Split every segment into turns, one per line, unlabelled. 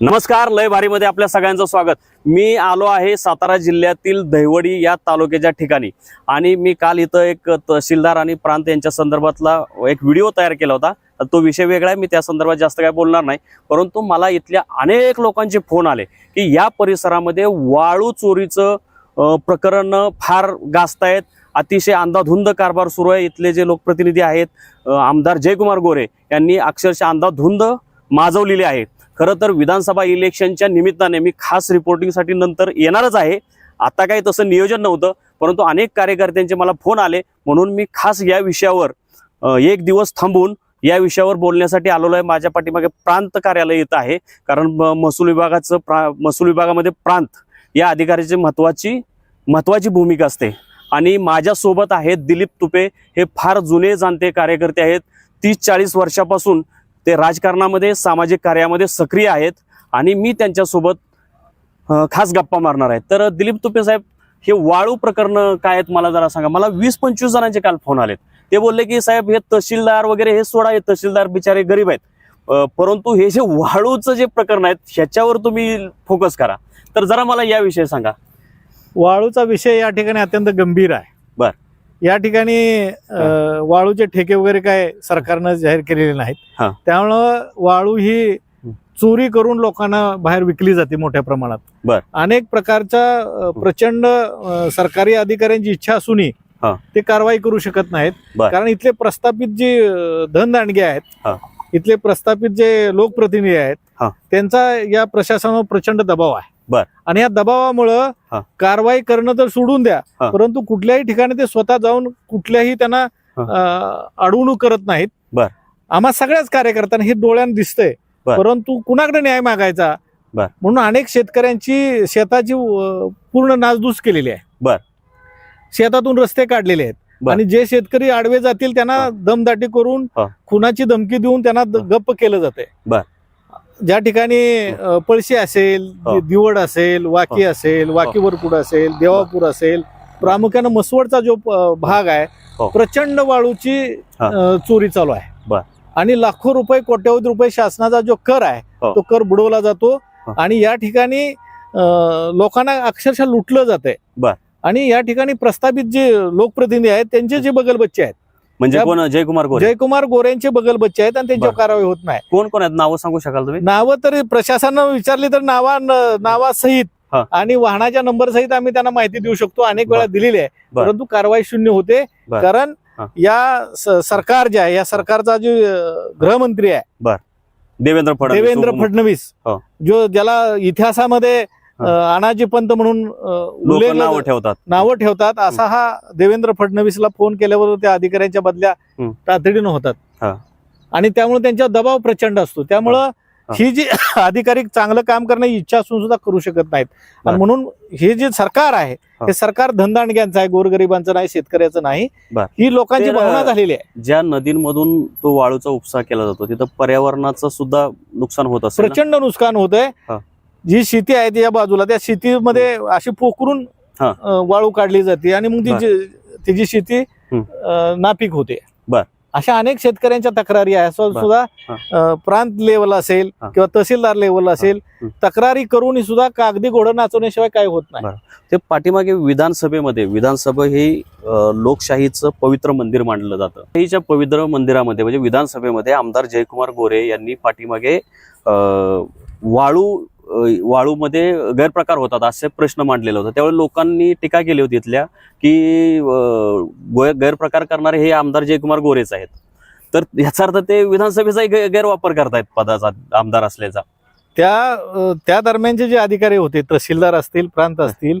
नमस्कार लय भारीमध्ये आपल्या सगळ्यांचं स्वागत. मी आलो आहे सातारा जिल्ह्यातील दहिवडी या तालुक्याच्या ठिकाणी. आणि मी काल इथं एक तहसीलदार आणि प्रांत यांच्या संदर्भातला एक व्हिडिओ तयार केला होता. तो विषय वेगळा आहे मी त्या संदर्भात जास्त काय बोलणार नाही. परंतु मला इथल्या अनेक लोकांचे फोन आले की या परिसरामध्ये वाळू चोरीचं प्रकरण फार गाजतायत. अतिशय अंधाधुंद कारभार सुरू आहे. इथले जे लोकप्रतिनिधी आहेत आमदार जयकुमार गोरे यांनी अक्षरशः अंधाधुंद माजवलेली आहे खरं तर विधानसभा इलेक्शनच्या निमित्ताने मी खास रिपोर्टिंगसाठी नंतर येणारच आहे. आता काही तसं नियोजन नव्हतं परंतु अनेक कार्यकर्त्यांचे मला फोन आले. म्हणून मी खास या विषयावर एक दिवस थांबून या विषयावर बोलण्यासाठी आलेलो आहे माझ्या पाठीमागे प्रांत कार्यालय येत आहे. कारण म- महसूल विभागाचं प्रा महसूल विभागामध्ये प्रांत या अधिकाऱ्याची महत्वाची महत्वाची भूमिका असते. आणि माझ्यासोबत आहेत दिलीप तुपे. हे फार जुने जाणते कार्यकर्ते आहेत. तीस चाळीस वर्षापासून ते राजकारणामध्ये सामाजिक कार्यामध्ये सक्रिय आहेत आणि मी त्यांच्यासोबत खास गप्पा मारणार आहे. तर दिलीप तुपे साहेब हे वाळू प्रकरण काय आहेत मला जरा सांगा. मला वीस पंचवीस जणांचे काल फोन आलेत. ते बोलले की साहेब हे तहसीलदार वगैरे हे सोडा हे तहसीलदार बिचारे गरीब आहेत. परंतु हे जे वाळूचं जे प्रकरण आहेत ह्याच्यावर तुम्ही फोकस करा. तर जरा मला याविषयी सांगा.
वाळूचा विषय या ठिकाणी अत्यंत गंभीर आहे.
बर.
या ठिकाणी वाळूचे ठेके वगैरे काय सरकारनं जाहीर केलेले नाहीत
हा.
त्यामुळं वाळू ही चोरी करून लोकांना बाहेर विकली जाते मोठ्या प्रमाणात
बर.
अनेक प्रकारच्या अं, प्रचंड अं, सरकारी अधिकाऱ्यांची इच्छा असूनही
हा.
ते कारवाई करू शकत नाहीत
बर.
कारण इथले प्रस्थापित जे अं, धनदांडगे
हा.
आहेत इथले प्रस्थापित जे लोकप्रतिनिधी आहेत
हा.
त्यांचा या प्रशासनावर प्रचंड दबाव आहे
बर.
आणि या दबावामुळं. कारवाई करणं तर सोडून द्या. परंतु कुठल्याही ठिकाणी ते स्वतः जाऊन कुठल्याही त्यांना अडवणूक करत नाहीत
बर.
आम्हा सगळ्याच कार्यकर्त्यांना हे डोळ्यानं दिसतंय. परंतु कुणाकडे न्याय मागायचा
बर.
म्हणून अनेक शेतकऱ्यांची शेताची पूर्ण नासधूस केलेली आहे
बर.
शेतातून रस्ते काढलेले आहेत. आणि जे शेतकरी आडवे जातील त्यांना. दमदाटी करून. खुनाची धमकी देऊन त्यांना गप्प केलं जाते
बर.
ज्या ठिकाणी पळशी असेल
हा.
दिवड असेल वाकी असेल वाकी वरकुड असेल देवापूर असेल प्रामुख्यानं मसवडचा जो भाग आहे
हो.
प्रचंड वाळूची
हा.
अं, चोरी चालू आहे
बर.
आणि लाखो रुपये कोट्यवधी रुपये शासनाचा जो कर आहे
हो.
तो कर बुडवला जातो
हा.
आणि या ठिकाणी अं, लोकांना अक्षरशः लुटलं जाते
बर.
आणि या ठिकाणी प्रस्थापित जे लोकप्रतिनिधी आहेत त्यांचे जे बगलबच्चे आहेत
म्हणजे कोण जयकुमार गोरे
जयकुमार गोरेंचे बगलबच्चे आहेत आणि त्यांच्यावर. कारवाई होत नाही
कोण कोण आहेत नावं सांगू शकाल तुम्ही
नावं तरी प्रशासनानं विचारली तर नावा नावासहित. आणि वाहनाच्या नंबर सहित आम्ही त्यांना माहिती देऊ शकतो अनेक वेळा दिलेली आहे. परंतु कारवाई शून्य होते. कारण. या सरकार जे आहे या सरकारचा जो गृहमंत्री आहे
देवेंद्र फडणवीस
देवेंद्र फडणवीस
हो.
जो ज्याला इतिहासामध्ये अनाजी पंत म्हणून
नावं. ठेवतात
नावं ठेवतात असा हा देवेंद्र फडणवीसला फोन केल्यावर त्या अधिकाऱ्यांच्या बदल्या. तातडीनं होतात
हा.
आणि त्यामुळे त्यांच्या दबाव प्रचंड असतो त्यामुळं
हा.
जी अधिकारी चांगलं काम करण्याची इच्छा असून सुद्धा करू शकत नाहीत. आणि म्हणून हे जे सरकार आहे
हा.
सरकार धनदांडग्यांचं आहे गोरगरिबांचं नाही शेतकऱ्याचं नाही. ही लोकांची भावना झालेली आहे
ज्या नदींमधून तो वाळूचा उपसा केला जातो तिथं पर्यावरणाचं सुद्धा नुकसान होत असेल ना?
प्रचंड नुकसान होत. आहे जी शेती आहे ती या बाजूला त्या शेतीमध्ये अशी पोखरून
हा.
वाळू काढली जाते आणि मग ती
बर.
जी- तिची शेती. अं, नापीक होते
बर.
अशा अनेक शेतकऱ्यांच्या तक्रारी आहे असं
बर.
सुद्धा
हा.
अं, प्रांत लेवल असेल
हा.
किंवा तहसीलदार लेवल असेल. तक्रारी करून सुद्धा कागदी घोडं नाचवण्याशिवाय काय होत नाही.
ते पाठीमागे विधानसभेमध्ये विधानसभा हे अं, लोकशाहीचं पवित्र मंदिर मानलं जातं शाहीच्या पवित्र मंदिरामध्ये म्हणजे विधानसभेमध्ये आमदार जयकुमार गोरे यांनी पाठीमागे अं, वाळू वाळूमध्ये गैरप्रकार होतात असे प्रश्न मांडलेले होते. त्यावेळी लोकांनी टीका केली होती इथल्या की गैरप्रकार करणारे हे आमदार जयकुमार गोरेच आहेत. तर ह्याचा अर्थ ते विधानसभेचाही गैरवापर करतायत पदाचा आमदार असल्याचा.
त्या त्या दरम्यानचे जे अधिकारी होते तहसीलदार असतील प्रांत असतील.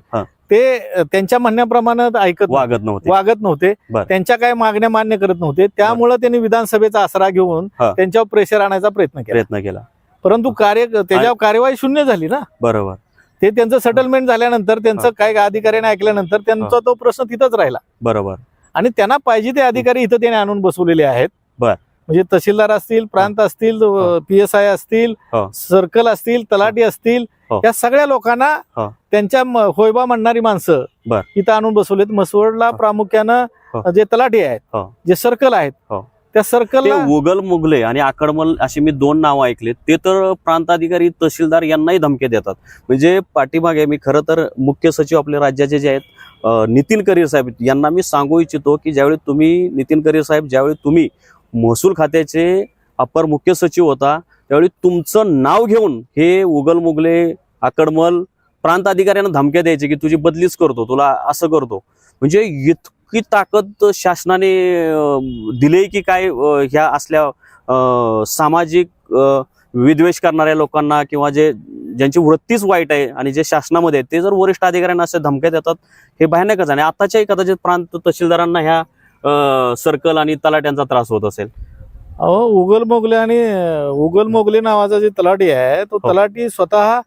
ते त्यांच्या म्हणण्याप्रमाणे ऐकत.
वागत नव्हते.
वागत नव्हते. त्यांच्या काय मागण्या मान्य करत नव्हते. त्यामुळे त्यांनी विधानसभेचा आसरा घेऊन. त्यांच्यावर प्रेशर आणायचा प्रयत्न केला.
प्रयत्न केला.
परंतु कार्य त्याच्यावर कार्यवाही शून्य झाली ना
बरोबर
ते त्यांचं सेटलमेंट झाल्यानंतर त्यांचं काय अधिकाऱ्याने ऐकल्यानंतर त्यांचा तो प्रश्न तिथंच राहिला
बरोबर
आणि त्यांना पाहिजे ते अधिकारी इथं त्यांनी आणून बसवलेले आहेत
बर.
म्हणजे तहसीलदार असतील प्रांत असतील पी एस आय असतील. सर्कल असतील तलाठी असतील. या सगळ्या लोकांना. त्यांच्या होयबा म्हणणारी माणसं
बर.
इथं आणून बसवलेत मसवडला. प्रामुख्यानं. जे तलाठी आहेत. जे सर्कल आहेत. त्या
ते
सर्कलला
उगल मुगले आणि आकडमल अशी मी दोन नावं ऐकले ते तर प्रांताधिकारी तहसीलदार यांनाही धमके देतात. म्हणजे पाठीमागे मी खरं तर मुख्य सचिव आपल्या राज्याचे जे आहेत नितीन करीर साहेब यांना मी सांगू इच्छितो की ज्यावेळी तुम्ही नितीन करीर साहेब ज्यावेळी तुम्ही महसूल खात्याचे अपर मुख्य सचिव होता त्यावेळी तुमचं नाव घेऊन हे उगल मुगले आकडमल प्रांत अधिकाऱ्यांना धमक्या द्यायचे की तुझी बदलीच करतो तुला असं करतो. म्हणजे इतकी ताकद शासनाने दिली की काय ह्या असल्या सामाजिक विद्वेष करणाऱ्या लोकांना किंवा जे ज्यांची वृत्तीच वाईट आहे आणि जे शासनामध्ये ते जर वरिष्ठ अधिकाऱ्यांना असे धमक्या देतात हे भयानकच आणि आताच्याही कदाचित प्रांत तहसीलदारांना ह्या सर्कल आणि तलाट्यांचा त्रास होत असेल
अहो उगल मोगले आणि उगल मोगले नावाचा जे तलाठी आहे तो
हो.
तलाठी स्वतः.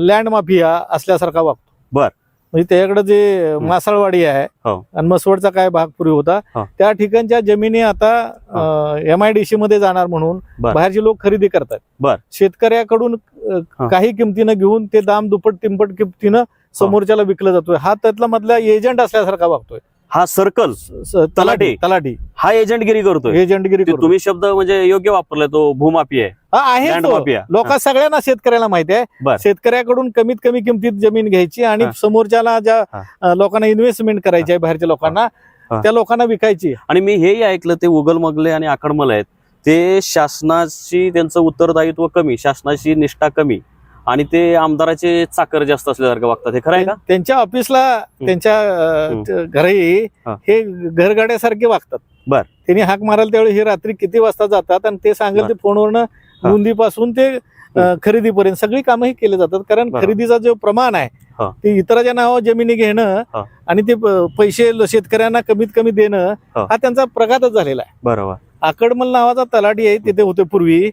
लँड माफिया असल्यासारखा वागतो
बर.
म्हणजे त्याच्याकडे जे मासाळवाडी आहे
हो.
आणि मसवडचा काय भाग पूर्वी होता
हो.
त्या ठिकाणच्या जमिनी आता एम आय डी सी मध्ये जाणार म्हणून
बर.
बाहेरचे लोक खरेदी करतात
बर.
शेतकऱ्याकडून अं,
हा.
काही किमतीनं घेऊन ते दाम दुप्पट तिंपट किमतीनं समोरच्याला विकलं जातोय हा त्यातला मधला एजंट असल्यासारखा वागतोय
हा सर्कल
तलाठी. तलाठी
हा एजंटगिरी करतोय.
एजंटगिरी.
तुम्ही शब्द म्हणजे योग्य वापरलाय तो भूमाफी आहे.
हा. लोक सगळ्यांना शेतकऱ्याला माहिती आहे. शेतकऱ्याकडून कमीत कमी किमतीत जमीन घ्यायची आणि. समोरच्याला ज्या लोकांना इन्व्हेस्टमेंट करायची आहे बाहेरच्या लोकांना. त्या लोकांना विकायची
आणि मी हेही ऐकलं ते उगल मगले आणि आकडमल आहेत. ते शासनाची त्यांचं उत्तरदायित्व कमी शासनाची निष्ठा कमी. आणि ते आमदाराचे चाकर जास्त असल्यासारखं वागतात हे खरं आहे का
त्यांच्या ऑफिसला त्यांच्या घरी
हा.
घरगाड्यासारखे वागतात
बर.
त्यांनी हाक मारायला त्यावेळी हे रात्री किती वाजता जातात आणि ते सांगेल. ते फोनवरनं. नोंदीपासून ते खरेदीपर्यंत सगळी कामं ही केली जातात कारण. खरेदीचा जो प्रमाण आहे. ते इतराच्या नावावर जमिनी घेणं. आणि ते पैसे शेतकऱ्यांना कमीत कमी देणं
हा.
त्यांचा प्रघातच झालेला आहे
बरोबर
आकडमल नावाचा तलाठी आहे तिथे होते पूर्वी.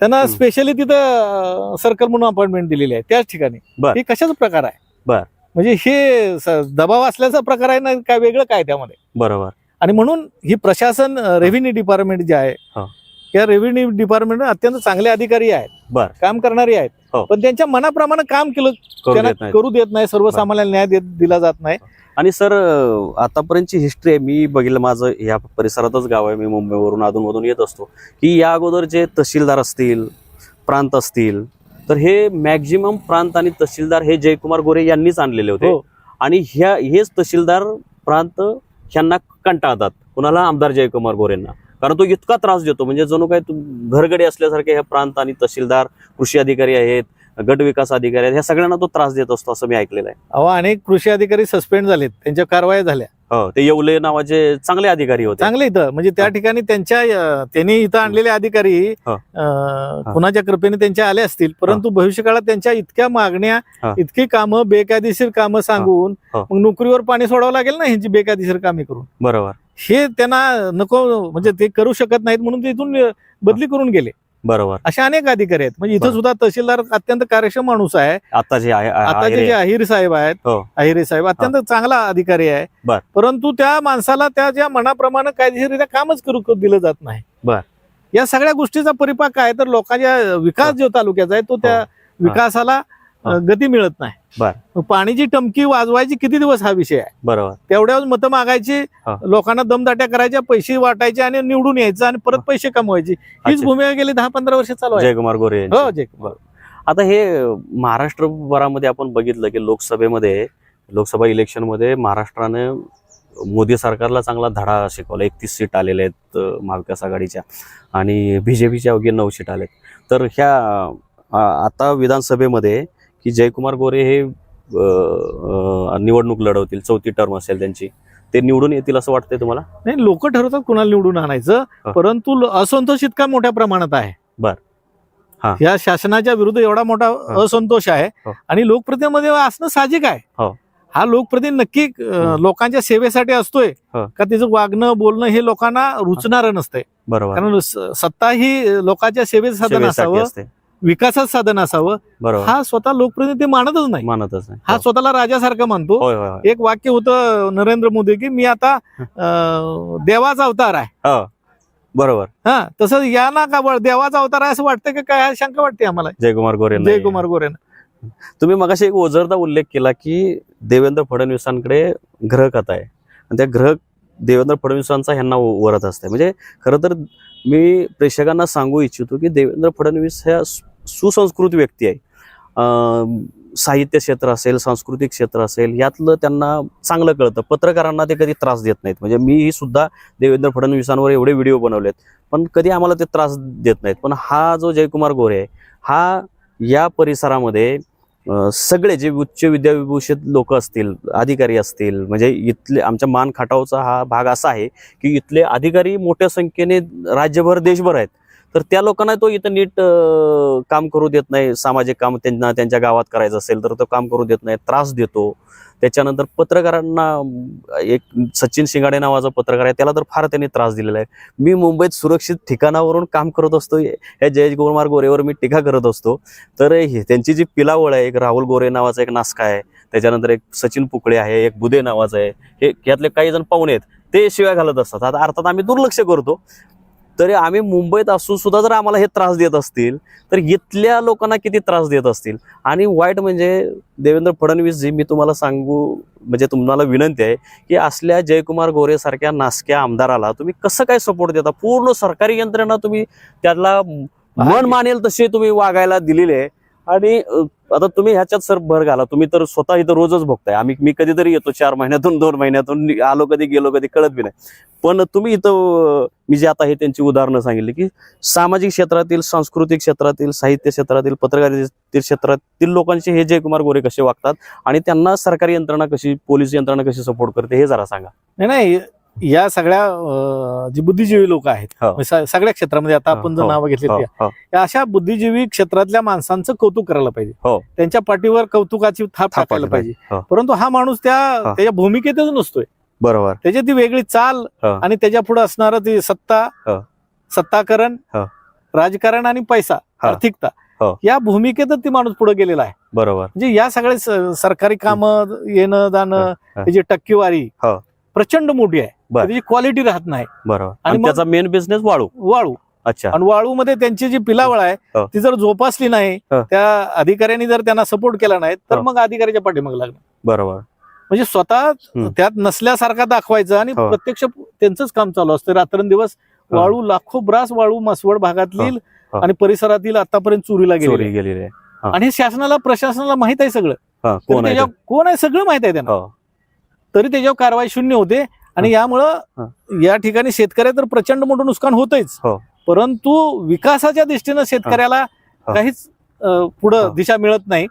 त्यांना. स्पेशली तिथं सर्कल म्हणून अपॉइंटमेंट दिलेली आहे त्याच ठिकाणी
बर.
हे कशाचा प्रकार आहे
बर.
म्हणजे हे दबाव असल्याचा प्रकार आहे ना काय वेगळं काय त्यामध्ये
बरोबर
आणि म्हणून ही प्रशासन रेव्हेन्यू डिपार्टमेंट जे आहे. या रेव्हेन्यू डिपार्टमेंट अत्यंत चांगले अधिकारी आहेत.
बर.
काम करणारे आहेत.
हो.
पण त्यांच्या मनाप्रमाणे काम केलं.
करू
त्यांना
देत नाहीत.
करू देत नाही. सर्वसामान्यांना न्याय देत दिला जात नाही.
आणि सर आतापर्यंतची हिस्ट्री आहे. मी बघितलं माझं या परिसरातच गाव आहे. मी मुंबईवरून अधूनमधून येत असतो. की या अगोदर जे तहसीलदार असतील प्रांत असतील तर हे मॅक्झिमम प्रांत आणि तहसीलदार हे जयकुमार गोरे यांनीच आणलेले होते.
हो.
आणि ह्या हेच तहसीलदार प्रांत ह्यांना कंटाळतात. कुणाला? आमदार जयकुमार गोरेंना. कारण तो इतका त्रास देतो. म्हणजे जणू काय तू- घरगडे असल्यासारखे ह्या प्रांत आणि तहसीलदार कृषी अधिकारी आहेत गट विकास अधिकारी आहेत ह्या सगळ्यांना तो त्रास देत असतो असं मी ऐकलेलं आहे.
अहो अनेक कृषी अधिकारी सस्पेंड झालेत. त्यांच्या कारवाया झाल्या.
हो ते येवले नावाचे चांगले अधिकारी होते.
चांगले इथं. म्हणजे त्या. ठिकाणी त्यांच्या अं, त्यांनी इथं आणलेले अधिकारी
हा.
अं,
हा.
कुणाच्या कृपेने त्यांच्या आले असतील. परंतु भविष्यकाळात त्यांच्या इतक्या मागण्या
हा.
इतकी कामं बेकायदेशीर कामं सांगून
हा.
मग नोकरीवर पाणी सोडावं लागेल ना ह्यांची बेकायदेशीर कामे करून?
बरोबर.
हे त्यांना नको म्हणजे ते करू शकत नाहीत म्हणून ते इथून बदली करून गेले
बरोबर
असे अनेक अधिकारी आहेत म्हणजे इथं. सुद्धा तहसीलदार अत्यंत कार्यक्षम माणूस आहे
आता जे आहे
आता
आहे
जे. अहिर साहेब आहेत
हो.
अहिरे साहेब अत्यंत चांगला अधिकारी आहे. परंतु त्या माणसाला त्या ज्या मनाप्रमाणे कायदेशीररित्या कामच करू दिलं जात नाही
बर.
या सगळ्या गोष्टीचा परिपाक काय तर लोकांच्या विकास जो तालुक्याचा आहे तो त्या
हो.
विकासाला गती मिळत नाही. पाणीची टमकी वाजवायची किती दिवस हा विषय आहे?
बरोबर.
तेवढ्यावर मतं मागायची. लोकांना दमदाट्या करायच्या पैसे वाटायचे आणि निवडून यायचं आणि परत पैसे कमवायची. हीच. भूमिका गेली दहा पंधरा वर्ष चालू आहे.
जयकुमार गोरे.
हो जय
आता हे महाराष्ट्रभरामध्ये आपण बघितलं की लोकसभेमध्ये लोकसभा इलेक्शनमध्ये महाराष्ट्राने मोदी सरकारला चांगला धडा शिकवला. एकतीस सीट आलेले आहेत महाविकास आघाडीच्या आणि बीजेपीच्या अवघे नऊ सीट आलेत. तर ह्या आता विधानसभेमध्ये की जयकुमार गोरे हे निवडणूक लढवतील चौथी टर्म असेल त्यांची ते निवडून येतील असं वाटतंय तुम्हाला
नाही लोक ठरवतात कुणाला निवडून आणायचं. परंतु असंतोष इतका मोठ्या प्रमाणात आहे
बर. हा.
या शासनाच्या विरुद्ध एवढा मोठा. असंतोष आहे
हो.
आणि लोकप्रतिनिधी असणं साहजिक आहे
हो.
हा लोकप्रतिनिधी नक्की. लोकांच्या सेवेसाठी असतोय
हो.
का तिचं वागणं बोलणं हे लोकांना रुचणारं नसतंय
बरोबर
कारण सत्ता ही लोकांच्या सेवेचं साधन
सेवेसाठी
असावं विकासाचं साधन असावं.
बरोबर.
हा स्वतः लोकप्रतिनिधी मानतच नाही.
मानतच नाही.
हा स्वतःला राजासारखा मानतो
होय होय होय.
एक वाक्य होतं नरेंद्र मोदी की मी आता अं, देवाचा अवतार आहे.
हो. बरोबर.
हा तसं या ना का बळ देवाचा अवतार आहे असं वाटतं की? काय शंका वाटते आम्हाला?
जयकुमार गोरे
जयकुमार गोरेनं.
तुम्ही मगाशी एक ओझरदा उल्लेख केला की देवेंद्र फडणवीसांकडे ग्रह कथा आहे. आणि त्या ग्रह देवेंद्र फडणवीसांचा ह्यांना वरत असते म्हणजे खरं तर मी प्रेक्षकांना सांगू इच्छितो की देवेंद्र फडणवीस ह्या सुसंस्कृत व्यक्ती आहे. साहित्य क्षेत्र असेल सांस्कृतिक क्षेत्र असेल यातलं त्यांना चांगलं कळतं. पत्रकारांना ते कधी त्रास देत नाहीत. म्हणजे मीही सुद्धा देवेंद्र फडणवीसांवर एवढे व्हिडिओ बनवलेत. पण कधी आम्हाला ते त्रास देत नाहीत. पण हा जो जयकुमार गोरे आहे हा या परिसरामध्ये सगळे जे उच्च विद्याविभूषित लोक असतील अधिकारी असतील म्हणजे इथले आमच्या मान खाटावचा हा भाग असा आहे की इथले अधिकारी मोठ्या संख्येने राज्यभर देशभर आहेत. तर त्या लोकांना तो इथं नीट काम करू देत नाही. सामाजिक काम त्यांना त्यांच्या गावात करायचं असेल तर तो काम करू देत नाही त्रास देतो. त्याच्यानंतर पत्रकारांना एक सचिन शिंगाडे नावाचा पत्रकार आहे त्याला तर फार त्यांनी त्रास दिलेला आहे. मी मुंबईत सुरक्षित ठिकाणावरून काम करत असतो. या गोरमार गोरेवर मी टीका करत असतो. तर हे त्यांची जी पिलावळ आहे एक राहुल गोरे नावाचा एक नास्का आहे. त्याच्यानंतर एक सचिन पुकळे आहे एक बुदे नावाचा आहे. हे यातले काही जण पाहुणे आहेत ते शिवाय घालत असतात. आता अर्थात आम्ही दुर्लक्ष करतो. तरी आम्ही मुंबईत असून सुद्धा जर आम्हाला हे त्रास देत असतील तर इथल्या लोकांना किती त्रास देत असतील? आणि वाईट म्हणजे देवेंद्र फडणवीस जी मी तुम्हाला सांगू म्हणजे तुम्हाला विनंती आहे की असल्या जयकुमार गोरे सारख्या नासक्या आमदाराला तुम्ही कसं काय सपोर्ट देता? पूर्ण सरकारी यंत्रणा तुम्ही त्याला मन मानेल तसे तुम्ही वागायला दिलेले आहे. आणि आता तुम्ही ह्याच्यात सर भर घाला. तुम्ही तर स्वतः इथं रोजच बघताय. आम्ही मी कधीतरी येतो चार महिन्यातून दोन महिन्यातून आलो कधी गेलो कधी कळत बी नाही. पण तुम्ही इथं मी जे आता हे त्यांची उदाहरणं सांगितली की सामाजिक क्षेत्रातील सांस्कृतिक क्षेत्रातील साहित्य क्षेत्रातील पत्रकारितेतील क्षेत्रातील लोकांचे हे जयकुमार गोरे कसे वागतात आणि त्यांना सरकारी यंत्रणा कशी पोलीस यंत्रणा कशी सपोर्ट करते हे जरा सांगा.
नाही नाही या सगळ्या जी बुद्धिजीवी लोक आहेत
हो.
म्हणजे सगळ्या क्षेत्रामध्ये आता आपण जर
हो,
नावं घेतली
हो,
या अशा बुद्धिजीवी क्षेत्रातल्या माणसांचं कौतुक करायला पाहिजे. त्यांच्या पाठीवर कौतुकाची थाप टाकायला पाहिजे. परंतु हा माणूस त्या. त्याच्या भूमिकेतच नसतोय
बरोबर
त्याची ती वेगळी चाल. आणि त्याच्या पुढे असणारं ती सत्ता. सत्ताकरण. राजकारण आणि पैसा. आर्थिकता. या भूमिकेतच ती माणूस पुढे गेलेला आहे
बरोबर
म्हणजे या सगळे सरकारी कामं येणं जाणं. त्याची टक्केवारी. प्रचंड मोठी आहे त्याची क्वालिटी राहत नाही.
बरोबर.
आणि
त्याचा मेन बिझनेस वाळू.
वाळू.
अच्छा.
आणि वाळू मध्ये त्यांची जी पिलावळ आहे
हो.
ती जर जोपासली नाही
हो.
त्या अधिकाऱ्यांनी जर त्यांना सपोर्ट केला नाही तर
हो.
मग अधिकाऱ्याच्या पाठीमाग लागणार.
बरोबर.
म्हणजे स्वतः
हम्म.
त्यात नसल्यासारखा दाखवायचं आणि
हो.
प्रत्यक्ष त्यांचंच काम चालू असतं. रात्रंदिवस
हो.
वाळू लाखो ब्रास वाळू मासवड भागातील
हो.
आणि परिसरातील आतापर्यंत चोरीला
चोरी
गेली
गेलेली आहे
आणि हे शासनाला प्रशासनाला माहीत आहे सगळं.
हा,
तरी
कोण आहे
त्याच्यावर कोण आहे? सगळं माहीत आहे त्यांना?
हो,
तरी त्याच्यावर कारवाई शून्य होते. आणि यामुळं या ठिकाणी शेतकऱ्या तर प्रचंड मोठं नुकसान होतच
हो.
परंतु विकासाच्या दृष्टीनं शेतकऱ्याला. काहीच पुढं. दिशा मिळत नाही.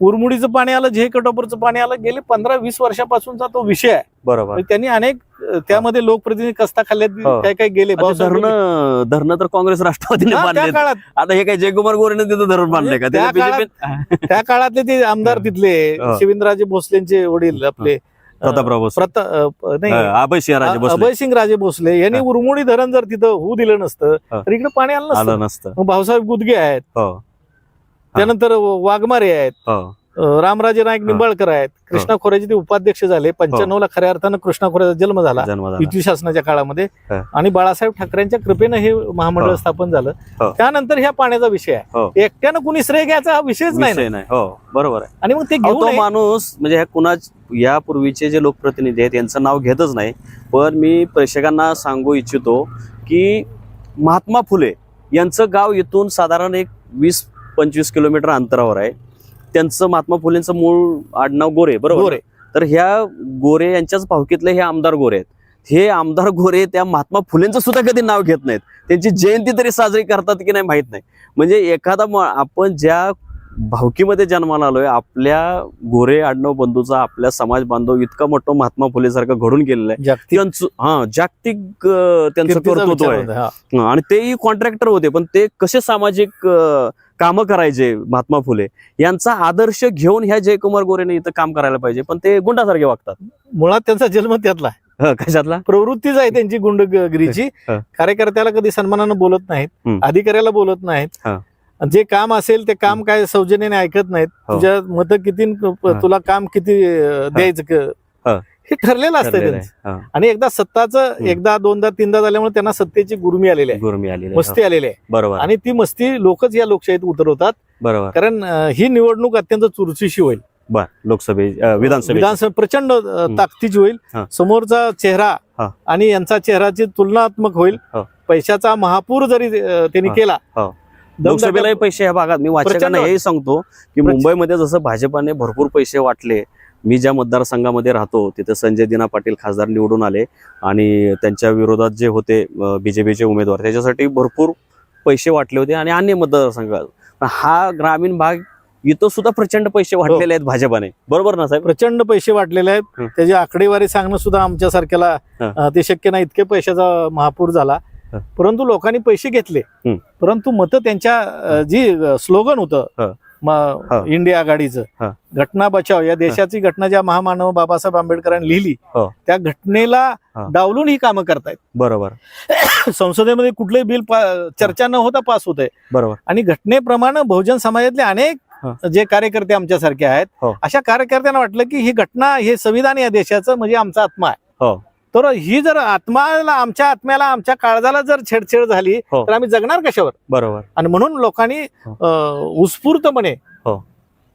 उरमुडीचं पाणी आलं झे कटोपरचं पाणी आलं गेले पंधरा वीस वर्षापासूनचा तो विषय आहे
बरोबर
म्हणजे त्यांनी अनेक त्यामध्ये लोकप्रतिनिधी कस्ता खाल्ल्यात
हो.
काय काय गेले.
धरणं धरणं तर काँग्रेस राष्ट्रवादीने
हा,
आता हे काय जयकुमार गोरेने तिथं धरण बांधले का
त्या काळातले ते आमदार. तिथले
हो.
शिवेंद्रराजे भोसलेंचे वडील आपले
प्रतापराव भोसले.
प्रता अं, नाही.
अभय
अभयसिंग राजे भोसले. यांनी. उरमोडी धरण जर तिथं होऊ दिलं नसतं. तर इकडे पाणी आलं नसतं
आलं नसतं.
मग भाऊसाहेब गुदगे आहेत.
हो.
त्यानंतर वाघमारे आहेत.
हो.
रामराजे नाईक निंबाळकर आहेत. कृष्णा खोऱ्याचे ते उपाध्यक्ष झाले. पंच्याण्णव ला खऱ्या अर्थानं कृष्णा खोऱ्याचा जन्म झाला. युती शासनाच्या काळामध्ये.
हा.
आणि बाळासाहेब ठाकरेंच्या कृपेनं हे महामंडळ
हो.
स्थापन झालं.
हो.
त्यानंतर ह्या पाण्याचा विषय
हो.
आहे एकट्यानं कुणी श्रेय घ्यायचा हा विषयच नाही
हो. बरोबर आहे.
आणि मग ते घेऊन
माणूस म्हणजे ह्या कुणाच यापूर्वीचे जे लोकप्रतिनिधी आहेत यांचं नाव घेतच नाही. पण मी प्रेक्षकांना सांगू इच्छितो की महात्मा फुले यांचं गाव इथून साधारण एक वीस पंचवीस किलोमीटर अंतरावर आहे. त्यांचं महात्मा फुलेंचं मूळ आडनाव गोरे बरोबर?
गोरे.
तर ह्या गोरे यांच्याच भावकीतले हे आमदार गोरे आहेत. हे आमदार गोरे त्या महात्मा फुलेंचं सुद्धा कधी नाव घेत नाहीत. त्यांची जयंती तरी साजरी करतात की नाही माहीत नाही. म्हणजे एखादा आपण ज्या भावकीमध्ये जन्माला आलोय आपल्या गोरे आडनाव बंधूचा आपल्या समाज बांधव इतका मोठं महात्मा फुले सारखं घडून गेलेलं आहे. त्यांचं हा जागतिक त्यांचं कर्तृत्व आहे. आणि तेही कॉन्ट्रॅक्टर होते पण ते कसे सामाजिक कामं करायचे महात्मा फुले. यांचा आदर्श घेऊन ह्या जयकुमार गोरेने इथं काम करायला पाहिजे. पण ते गुंडासारखे वागतात.
मुळात त्यांचा जन्म त्यातला
कशातला?
प्रवृत्तीच आहे त्यांची गुंडगिरीची. कार्यकर्त्याला कधी सन्मानानं बोलत नाहीत. अधिकाऱ्याला बोलत नाहीत. जे काम असेल ते काम काय सौजन्याने ऐकत नाहीत.
हो.
तुझ्या मत किती. तुला काम किती द्यायचं
हा.
हे ठरलेलं असतं त्यांचं.
हं,
आणि एकदा सत्ताचं एकदा दोनदा तीनदा झाल्यामुळे त्यांना सत्तेची गुरमी आलेली आहे
गुरमी आलेली.
मस्ती आलेली आहे
हं, बरोबर
आणि ती मस्ती लोकच या लोकशाहीत उतरवतात
बरोबर
कारण ही निवडणूक अत्यंत चुरशीशी होईल
बर लोकसभे विधानसभे
विधानसभा प्रचंड. ताकदीची होईल
हा.
समोरचा चेहरा
हा.
आणि यांचा चेहराची तुलनात्मक होईल
हो.
पैशाचा महापूर जरी त्यांनी
हा.
केला
हो. लोकसभेलाही पैसे या भागात मी वाचकांना हेही सांगतो की मुंबईमध्ये जसं भाजपाने भरपूर पैसे वाटले मी ज्या मतदारसंघामध्ये राहतो तिथे संजय दिना पाटील खासदार निवडून आले आणि त्यांच्या विरोधात जे होते बीजेपीचे उमेदवार त्याच्यासाठी भरपूर पैसे वाटले होते आणि अन्य मतदारसंघात हा ग्रामीण भाग इथं सुद्धा प्रचंड पैसे वाटलेले आहेत भाजपाने बरोबर ना साहेब
प्रचंड पैसे वाटलेले आहेत
हं.
त्याची आकडेवारी सांगणं सुद्धा आमच्या सारख्याला
हं.
ते शक्य नाही इतके पैशाचा महापूर झाला
हं.
परंतु लोकांनी पैसे घेतले
हं.
परंतु मतं त्यांच्या जी स्लोगन
हं.
होतं
हं.
इंडिया आघाडीचं. घटना बचाव या देशाची घटना ज्या महामानव बाबासाहेब आंबेडकरांनी लिहिली
हो.
त्या घटनेला. डावलून ही कामं करतायत
बरोबर
संसदेमध्ये कुठलंही बिल चर्चा न होता पास होत आहे
बरोबर
आणि घटनेप्रमाणे बहुजन समाजातले अनेक. जे कार्यकर्ते आमच्यासारखे आहेत
हो.
अशा कार्यकर्त्यांना वाटलं की ही घटना हे संविधान या देशाचं म्हणजे आमचा आत्मा आहे
हो
तर ही जर आत्माला आमच्या आत्म्याला आमच्या काळजाला जर छेडछेड झाली
हो.
तर आम्ही जगणार कशावर
बरोबर
आणि म्हणून लोकांनी
हो.
अं, उत्स्फूर्तपणे
हो.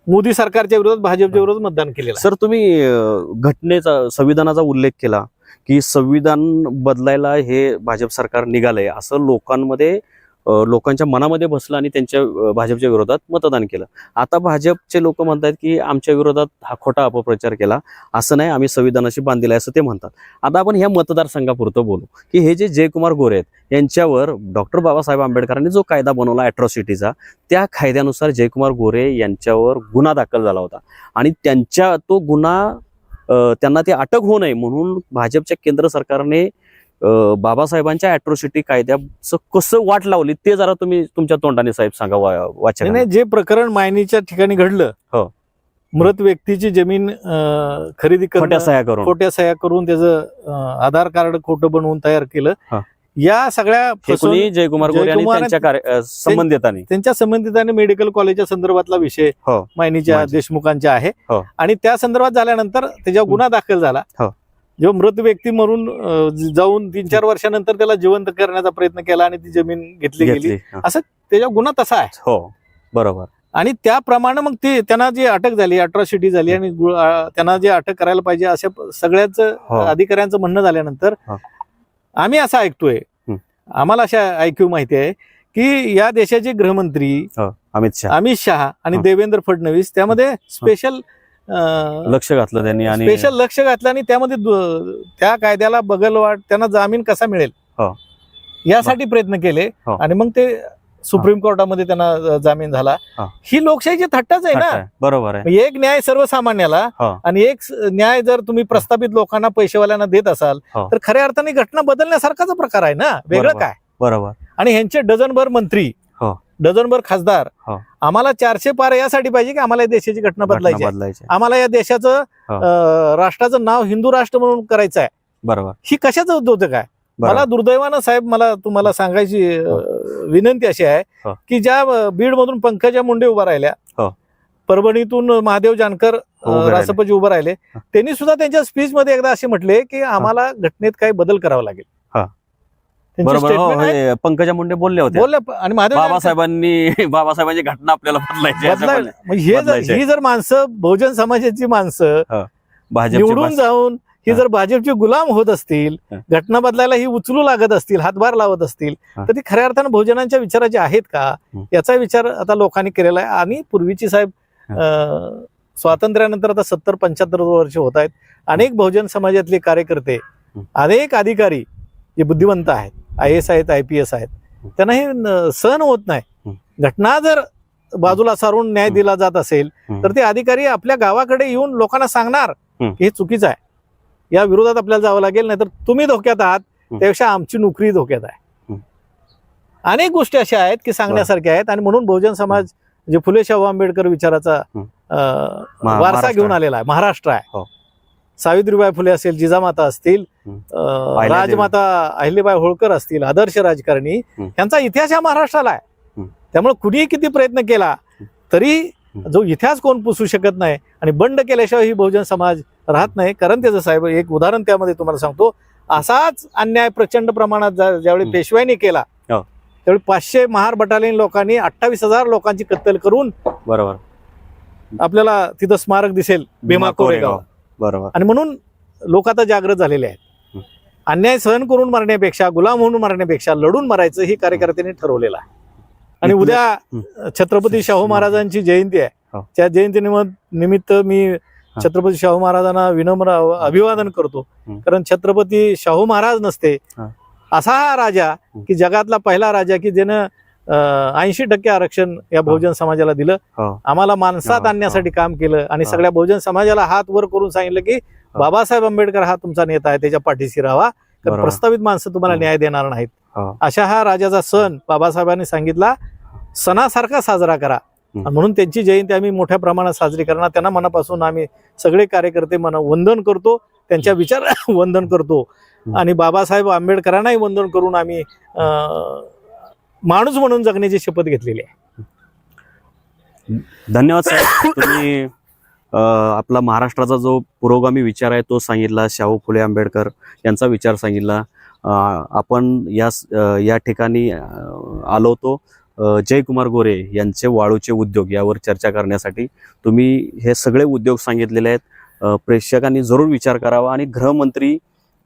मोदी सरकारच्या विरोधात भाजपच्या विरोधात मतदान केलेलं आहे.
सर तुम्ही अं, घटनेचा संविधानाचा उल्लेख केला की संविधान बदलायला हे भाजप सरकार निघालंय असं लोकांमध्ये लोकांच्या मनामध्ये बसलं आणि त्यांच्या भाजपच्या विरोधात मतदान केलं. आता भाजपचे लोक म्हणतात की आमच्या विरोधात हा खोटा अपप्रचार केला. असं नाही आम्ही संविधानाशी बांधलेलं आहे असं ते म्हणतात. आता आपण ह्या मतदारसंघापुरतं बोलू. की हे जे जयकुमार गोरे आहेत यांच्यावर डॉक्टर बाबासाहेब आंबेडकरांनी जो कायदा बनवला अॅट्रॉसिटीचा त्या कायद्यानुसार जयकुमार गोरे यांच्यावर गुन्हा दाखल झाला होता. आणि त्यांच्या तो गुन्हा त्यांना ते अटक होऊ नये म्हणून भाजपच्या केंद्र सरकारने बाबासाहेबांच्या अॅट्रॉसिटी कायद्याचं कसं वाट लावली ते जरा तुम्ही तुमच्या तोंडाने साहेब सांगा वा-
नाही, जे प्रकरण मायनीच्या ठिकाणी घडलं
हो.
मृत व्यक्तीची जमीन खरेदी
खोट्या सह्या करून
खोट्या सह्या करून त्याचं आधार कार्ड खोटं बनवून तयार केलं
हा.
या सगळ्या
हे जयकुमार संबंधितांनी
त्यांच्या संबंधिताने मेडिकल कॉलेजच्या संदर्भातला विषय
हो.
मायनीच्या. देशमुखांच्या आहे
हो.
आणि त्या संदर्भात झाल्यानंतर त्याच्यावर गुन्हा दाखल झाला जेव्हा मृत व्यक्ती मरून अं, ज- जाऊन तीन चार वर्षानंतर त्याला जिवंत करण्याचा प्रयत्न केला आणि ती जमीन घेतली गेली
घेतली हा.
त्याच्यावर गुन्हा तसा आहे
हो बरोबर
आणि त्याप्रमाणे मग ते त्यांना जी अटक झाली अट्रॉसिटी झाली आणि गु- अं, त्यांना जे अटक करायला पाहिजे अशा प- सगळ्याच
हो.
अधिकाऱ्यांचं म्हणणं झाल्यानंतर
हो.
आम्ही असं ऐकतोय
हं.
आम्हाला अशा ऐकू माहिती आहे की या देशाचे गृहमंत्री
हो, अमित शहा
अमित शहा आणि
हा.
देवेंद्र फडणवीस त्यामध्ये स्पेशल
लक्ष घातलं त्यांनी आणि
स्पेशल लक्ष घातलं आणि त्यामध्ये त्या कायद्याला बगलवाट त्यांना जामीन कसा मिळेल
हो.
यासाठी प्रयत्न केले
हो.
आणि मग ते सुप्रीम कोर्टामध्ये त्यांना जामीन झाला
हा.
लोकशाहीची थट्टाच आहे ना.
बरोबर आहे
एक न्याय सर्वसामान्याला
हो.
आणि एक न्याय जर तुम्ही प्रस्थापित लोकांना पैसेवाल्यांना देत असाल. तर खऱ्या अर्थाने घटना बदलण्यासारखाचा प्रकार आहे ना वेगळं. काय
बरोबर
आणि ह्यांचे डझनभर मंत्री. डझनभर खासदार
हो.
आम्हाला चारशे पार यासाठी पाहिजे की आम्हाला या देशाची घटना बदलायची
घटना
आहे.
बदलायची
आम्हाला या देशाचं
हो.
अं, राष्ट्राचं नाव हिंदू राष्ट्र म्हणून करायचं आहे
बरोबर
ही कशाचं उद्योजक आहे मला
बरोबर
दुर्दैवानं साहेब मला तुम्हाला सांगायची अं, विनंती अशी आहे
हो.
की ज्या बीड मधून पंकजा मुंडे उभा राहिल्या
हो.
परभणीतून महादेव जानकर अं,
उभे राहिले.
रासपची उभं राहिले
हा.
त्यांनी सुद्धा त्यांच्या स्पीच मध्ये एकदा असे म्हटले की आम्हाला घटनेत काही बदल करावा लागेल
हा. बरोबर हो. हे पंकजा मुंडे बोलले होते
बोलले आणि
बाबासाहेबांनी बाबासाहेबांची घटना आपल्याला बदलायची.
म्हणजे हे जर. ही माणसं बहुजन समाजाची माणसं
भाजपचे
निवडून जाऊन ही
हा.
जर भाजपचे गुलाम होत असतील
हा.
घटना बदलायला ही उचलू लागत असतील हातभार लावत असतील
हा.
तर ती खऱ्या अर्थानं बहुजनांच्या विचाराची आहेत का
हं.
याचा विचार आता लोकांनी केलेला आहे आणि पूर्वीची साहेब स्वातंत्र्यानंतर आता सत्तर पंच्याहत्तर वर्ष होत आहेत अनेक बहुजन समाजातले कार्यकर्ते
हं.
अनेक अधिकारी जे बुद्धिवंत आहेत आय एस आहेत आय पी एस आहेत. त्यांना हे सहन होत नाही. घटना जर बाजूला सारून न्याय. दिला जात असेल. तर ते अधिकारी आपल्या गावाकडे येऊन लोकांना सांगणार
हं.
की हे चुकीचं आहे या विरोधात आपल्याला जावं लागेल नाहीतर तुम्ही धोक्यात आहात. त्यापेक्षा आमची नोकरी धोक्यात आहे. अनेक गोष्टी अशा आहेत की सांगण्यासारख्या आहेत आणि म्हणून बहुजन समाज जे फुले शाहू आंबेडकर विचाराचा वारसा घेऊन आलेला आहे महाराष्ट्र आहे
हो.
सावित्रीबाई फुले असेल जिजामाता असतील. राजमाता अहिल्याबाई होळकर असतील आदर्श राजकारणी. यांचा इतिहास हा महाराष्ट्राला आहे. त्यामुळे कुणीही किती प्रयत्न केला तरी. जो इतिहास कोण पुसू शकत नाही आणि बंड केल्याशिवाय ही बहुजन समाज राहत नाही कारण त्याचं साहेब एक उदाहरण त्यामध्ये तुम्हाला सांगतो असाच अन्याय प्रचंड प्रमाणात ज्यावेळी. पेशव्यांनी केला
हो.
त्यावेळी पाचशे महार बटालियन लोकांनी अठ्ठावीस हजार लोकांची कत्तल करून
बरोबर
आपल्याला तिथं स्मारक दिसेल भीमा कोरेगाव
बरोबर
आणि म्हणून लोक आता जागृत झालेले आहेत अन्याय सहन करून मरण्यापेक्षा गुलाम होऊन मरण्यापेक्षा लढून मरायचं ही कार्यकर्त्यांनी ठरवलेलं आहे आणि उद्या. छत्रपती शाहू महाराजांची जयंती आहे
हो.
त्या जयंती निमित्त मी छत्रपती शाहू महाराजांना विनम्र अभिवादन करतो. कारण छत्रपती शाहू महाराज नसते. असा हा राजा. की जगातला पहिला राजा की ज्यानं ऐंशी टक्के आरक्षण या बहुजन समाजाला दिलं.
हो.
आम्हाला माणसात आणण्यासाठी काम केलं आणि. सगळ्या बहुजन समाजाला हात वर करून सांगितलं की बाबासाहेब आंबेडकर हा तुमचा नेता आहे त्याच्या पाठीशी राहा. कारण. प्रस्तावित माणसं तुम्हाला. न्याय देणार नाहीत. अशा हा राजाचा सण बाबासाहेबांनी सांगितला सणासारखा साजरा करा. म्हणून त्यांची जयंती आम्ही मोठ्या प्रमाणात साजरी करणार. त्यांना मनापासून आम्ही सगळे कार्यकर्ते मन वंदन करतो. त्यांच्या विचार वंदन करतो. आणि बाबासाहेब आंबेडकरांनाही वंदन करून आम्ही माणूस म्हणून जगण्याची शपथ घेतलेली आहे.
धन्यवाद साहेब. तुम्ही आपला महाराष्ट्राचा जो पुरोगामी विचार आहे तो सांगितला. शाहू फुले आंबेडकर यांचा विचार सांगितला. आपण या या ठिकाणी आलो होतो. जयकुमार गोरे यांचे वाळूचे उद्योग यावर चर्चा करण्यासाठी. तुम्ही हे सगळे उद्योग सांगितलेले आहेत. प्रेक्षकांनी जरूर विचार करावा आणि गृहमंत्री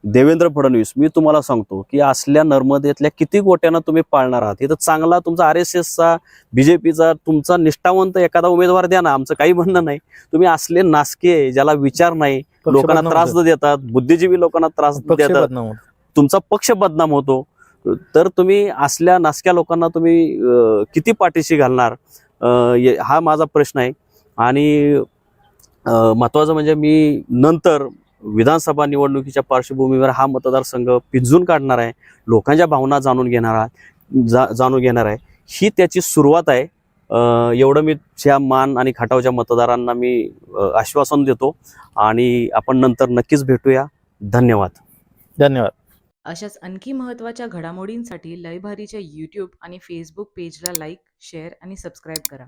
देवेंद्र फडणवीस मी तुम्हाला सांगतो की असल्या नर्मदेतल्या किती गोट्यांना तुम्ही पाळणार आहात? इथं चांगला तुमचा आर एस एसचा बीजेपीचा तुमचा निष्ठावंत एखादा उमेदवार द्या ना आमचं काही म्हणणं नाही. तुम्ही असले नासके ज्याला विचार नाही लोकांना त्रास देतात बुद्धिजीवी लोकांना त्रास देतात. तुमचा पक्ष बदनाम होतो. तर तुम्ही असल्या नासक्या लोकांना तुम्ही किती पाठीशी घालणार? हा माझा प्रश्न आहे. आणि महत्वाचं म्हणजे मी नंतर विधानसभा निवडणुकीच्या पार्श्वभूमीवर हा मतदारसंघ पिंजून काढणार आहे लोकांच्या भावना जाणून घेणार आहे जा जाणून घेणार आहे. ही त्याची सुरुवात आहे. एवढं मी ज्या मान आणि खटावच्या मतदारांना मी आश्वासन देतो आणि आपण नंतर नक्कीच भेटूया. धन्यवाद.
धन्यवाद.
अशाच आणखी महत्त्वाच्या घडामोडींसाठी लयभारीच्या यूट्यूब आणि फेसबुक पेजला लाईक शेअर आणि सबस्क्राईब करा.